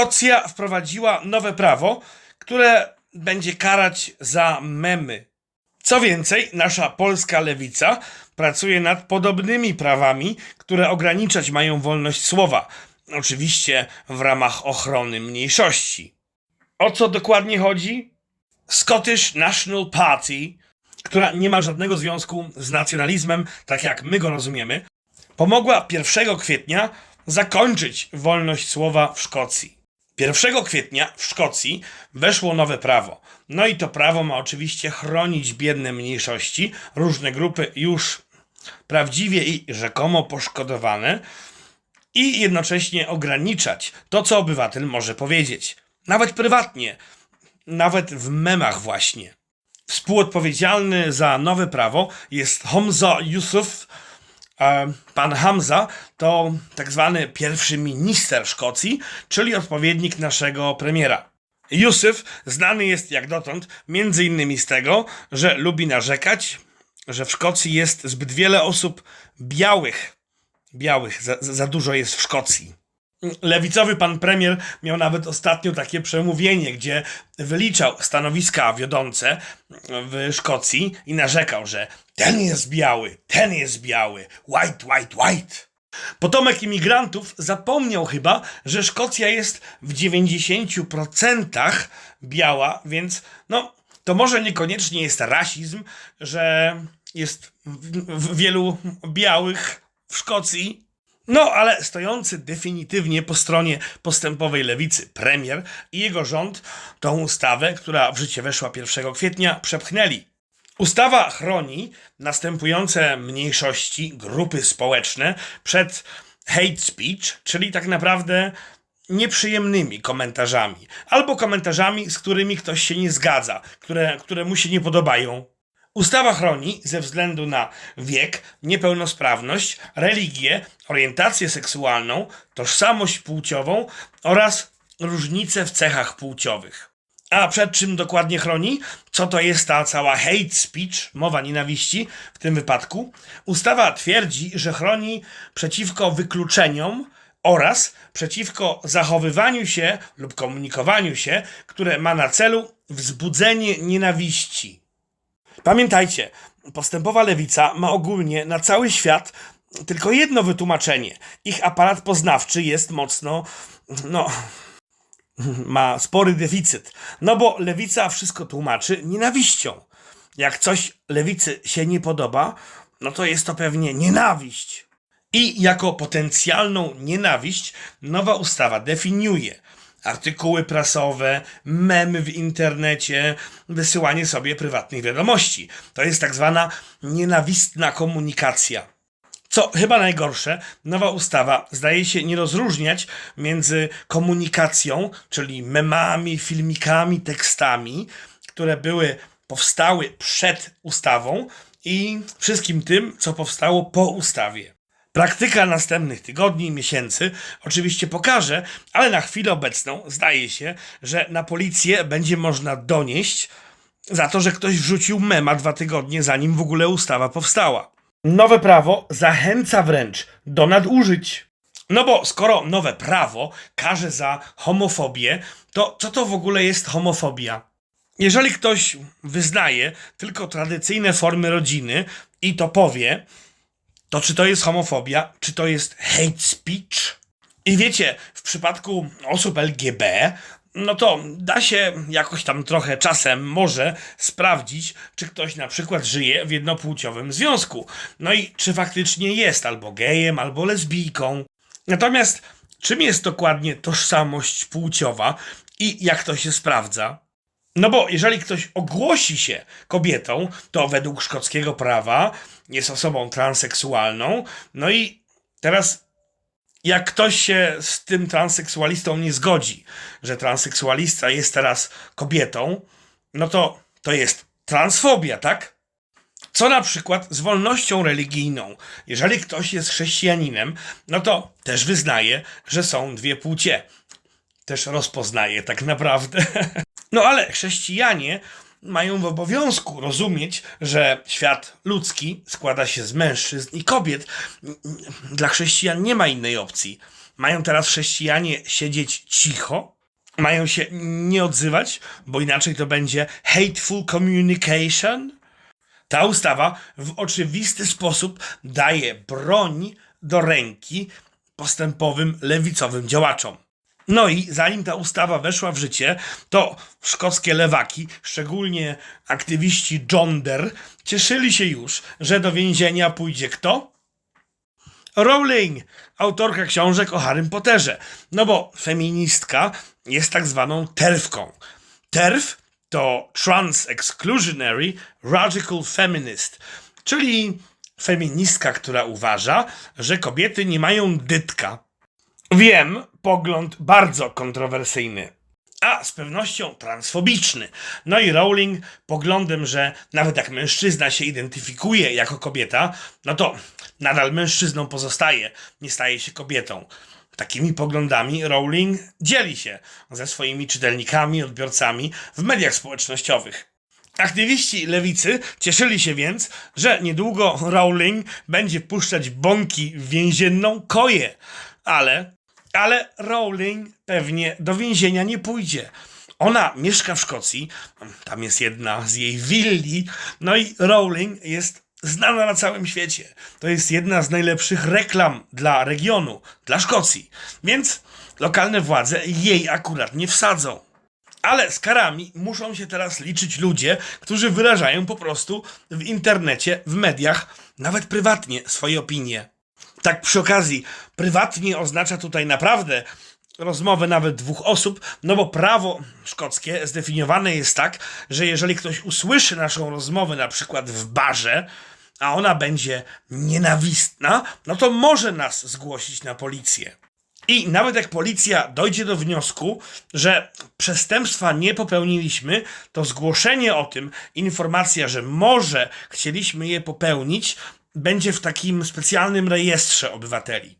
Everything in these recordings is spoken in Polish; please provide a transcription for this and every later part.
Szkocja wprowadziła nowe prawo, które będzie karać za memy. Co więcej, nasza polska lewica pracuje nad podobnymi prawami, które ograniczać mają wolność słowa. Oczywiście w ramach ochrony mniejszości. O co dokładnie chodzi? Scottish National Party, która nie ma żadnego związku z nacjonalizmem, tak jak my go rozumiemy, pomogła 1 kwietnia zakończyć wolność słowa w Szkocji. 1 kwietnia w Szkocji weszło nowe prawo. No i to prawo ma oczywiście chronić biedne mniejszości, różne grupy już prawdziwie i rzekomo poszkodowane i jednocześnie ograniczać to, co obywatel może powiedzieć. Nawet prywatnie, nawet w memach właśnie. Współodpowiedzialny za nowe prawo jest Hamza Yusuf. E, Pan Hamza to tak zwany pierwszy minister Szkocji, czyli odpowiednik naszego premiera. Yusuf znany jest jak dotąd między innymi z tego, że lubi narzekać, że w Szkocji jest zbyt wiele osób białych. Białych, za, za dużo jest w Szkocji. Lewicowy pan premier miał nawet ostatnio takie przemówienie, gdzie wyliczał stanowiska wiodące w Szkocji i narzekał, że ten jest biały, ten jest biały, white, white, white. Potomek imigrantów zapomniał chyba, że Szkocja jest w 90% biała, więc no, to może niekoniecznie jest rasizm, że jest w- w wielu białych w Szkocji, no, ale stojący definitywnie po stronie postępowej lewicy premier i jego rząd tą ustawę, która w życie weszła 1 kwietnia, przepchnęli. Ustawa chroni następujące mniejszości, grupy społeczne przed hate speech, czyli tak naprawdę nieprzyjemnymi komentarzami, albo komentarzami, z którymi ktoś się nie zgadza, które, które mu się nie podobają. Ustawa chroni ze względu na wiek, niepełnosprawność, religię, orientację seksualną, tożsamość płciową oraz różnice w cechach płciowych. A przed czym dokładnie chroni? Co to jest ta cała hate speech, mowa nienawiści w tym wypadku? Ustawa twierdzi, że chroni przeciwko wykluczeniom oraz przeciwko zachowywaniu się lub komunikowaniu się, które ma na celu wzbudzenie nienawiści. Pamiętajcie, postępowa lewica ma ogólnie na cały świat tylko jedno wytłumaczenie. Ich aparat poznawczy jest mocno, no, ma spory deficyt. No bo lewica wszystko tłumaczy nienawiścią. Jak coś lewicy się nie podoba, no to jest to pewnie nienawiść. I jako potencjalną nienawiść nowa ustawa definiuje artykuły prasowe, memy w internecie, wysyłanie sobie prywatnych wiadomości. To jest tak zwana nienawistna komunikacja. Co chyba najgorsze, nowa ustawa zdaje się nie rozróżniać między komunikacją, czyli memami, filmikami, tekstami, które były, powstały przed ustawą i wszystkim tym, co powstało po ustawie. Praktyka następnych tygodni, miesięcy oczywiście pokaże, ale na chwilę obecną zdaje się, że na policję będzie można donieść za to, że ktoś wrzucił mema dwa tygodnie zanim w ogóle ustawa powstała. Nowe prawo zachęca wręcz do nadużyć. No bo skoro nowe prawo karze za homofobię, to co to w ogóle jest homofobia? Jeżeli ktoś wyznaje tylko tradycyjne formy rodziny i to powie, to czy to jest homofobia, czy to jest hate speech? I wiecie, w przypadku osób LGB, no to da się jakoś tam trochę czasem może sprawdzić, czy ktoś na przykład żyje w jednopłciowym związku. No i czy faktycznie jest albo gejem, albo lesbijką. Natomiast czym jest dokładnie tożsamość płciowa i jak to się sprawdza? No bo jeżeli ktoś ogłosi się kobietą, to według szkockiego prawa jest osobą transseksualną. No i teraz, jak ktoś się z tym transseksualistą nie zgodzi, że transseksualista jest teraz kobietą, no to to jest transfobia, tak? Co na przykład z wolnością religijną? Jeżeli ktoś jest chrześcijaninem, no to też wyznaje, że są dwie płcie. Też rozpoznaje tak naprawdę. No ale chrześcijanie mają w obowiązku rozumieć, że świat ludzki składa się z mężczyzn i kobiet. Dla chrześcijan nie ma innej opcji. Mają teraz chrześcijanie siedzieć cicho? Mają się nie odzywać, bo inaczej to będzie hateful communication? Ta ustawa w oczywisty sposób daje broń do ręki postępowym lewicowym działaczom. No i zanim ta ustawa weszła w życie, to szkockie lewaki, szczególnie aktywiści Jonder, cieszyli się już, że do więzienia pójdzie kto? Rowling, autorka książek o Harrym Potterze. No bo feministka jest tak zwaną terwką. Terw to Trans-Exclusionary Radical Feminist, czyli feministka, która uważa, że kobiety nie mają dytka. Wiem, pogląd bardzo kontrowersyjny, a z pewnością transfobiczny. No i Rowling poglądem, że nawet jak mężczyzna się identyfikuje jako kobieta, no to nadal mężczyzną pozostaje, nie staje się kobietą. Takimi poglądami Rowling dzieli się ze swoimi czytelnikami, odbiorcami w mediach społecznościowych. Aktywiści lewicy cieszyli się więc, że niedługo Rowling będzie puszczać bąki w więzienną koję, ale, ale Rowling pewnie do więzienia nie pójdzie. Ona mieszka w Szkocji, tam jest jedna z jej willi, no i Rowling jest znana na całym świecie. To jest jedna z najlepszych reklam dla regionu, dla Szkocji. Więc lokalne władze jej akurat nie wsadzą. Ale z karami muszą się teraz liczyć ludzie, którzy wyrażają po prostu w internecie, w mediach, nawet prywatnie swoje opinie. Tak przy okazji, prywatnie oznacza tutaj naprawdę rozmowę nawet dwóch osób, no bo prawo szkockie zdefiniowane jest tak, że jeżeli ktoś usłyszy naszą rozmowę na przykład w barze, a ona będzie nienawistna, no to może nas zgłosić na policję. I nawet jak policja dojdzie do wniosku, że przestępstwa nie popełniliśmy, to zgłoszenie o tym, informacja, że może chcieliśmy je popełnić, będzie w takim specjalnym rejestrze obywateli.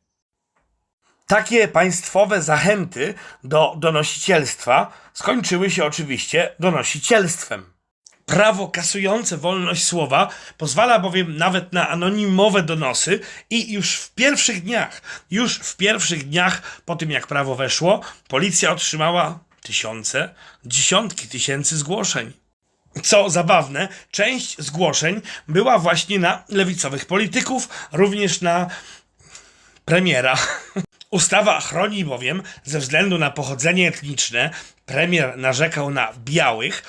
Takie państwowe zachęty do donosicielstwa skończyły się oczywiście donosicielstwem. Prawo kasujące wolność słowa pozwala bowiem nawet na anonimowe donosy i już w pierwszych dniach, już w pierwszych dniach po tym jak prawo weszło, policja otrzymała tysiące, dziesiątki tysięcy zgłoszeń. Co zabawne, część zgłoszeń była właśnie na lewicowych polityków, również na premiera. Ustawa chroni bowiem ze względu na pochodzenie etniczne, premier narzekał na białych,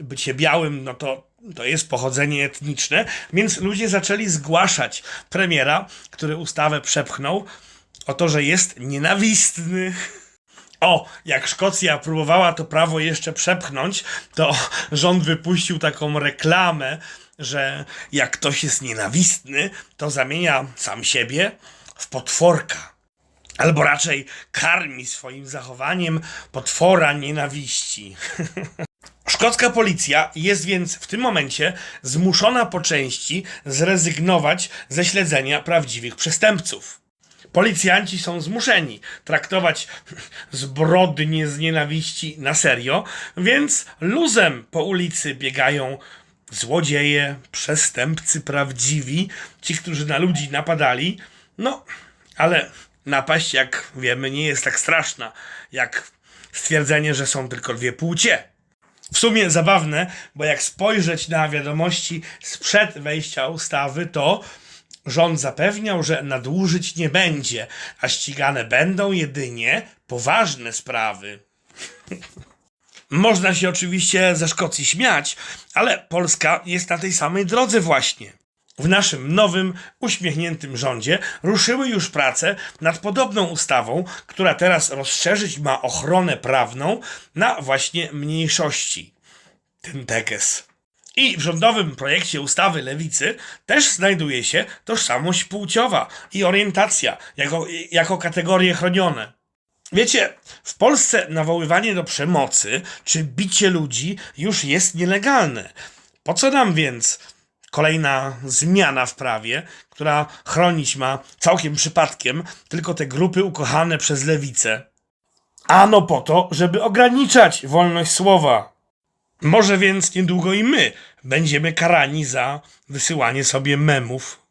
bycie białym, no to, to jest pochodzenie etniczne, więc ludzie zaczęli zgłaszać premiera, który ustawę przepchnął, o to, że jest nienawistny. O, jak Szkocja próbowała to prawo jeszcze przepchnąć, to rząd wypuścił taką reklamę, że jak ktoś jest nienawistny, to zamienia sam siebie w potworka. Albo raczej karmi swoim zachowaniem potwora nienawiści. Szkocka policja jest więc w tym momencie zmuszona po części zrezygnować ze śledzenia prawdziwych przestępców. Policjanci są zmuszeni traktować zbrodnie z nienawiści na serio, więc luzem po ulicy biegają złodzieje, przestępcy prawdziwi, ci, którzy na ludzi napadali. No, ale napaść, jak wiemy, nie jest tak straszna, jak stwierdzenie, że są tylko dwie płcie. W sumie zabawne, bo jak spojrzeć na wiadomości sprzed wejścia ustawy, to rząd zapewniał, że nadużyć nie będzie, a ścigane będą jedynie poważne sprawy. Można się oczywiście ze Szkocji śmiać, ale Polska jest na tej samej drodze właśnie. W naszym nowym, uśmiechniętym rządzie ruszyły już prace nad podobną ustawą, która teraz rozszerzyć ma ochronę prawną na właśnie mniejszości. Ten tekes. I w rządowym projekcie ustawy lewicy też znajduje się tożsamość płciowa i orientacja jako, jako kategorie chronione. Wiecie, w Polsce nawoływanie do przemocy czy bicie ludzi już jest nielegalne. Po co nam więc kolejna zmiana w prawie, która chronić ma całkiem przypadkiem tylko te grupy ukochane przez lewicę? Ano po to, żeby ograniczać wolność słowa. Może więc niedługo i my będziemy karani za wysyłanie sobie memów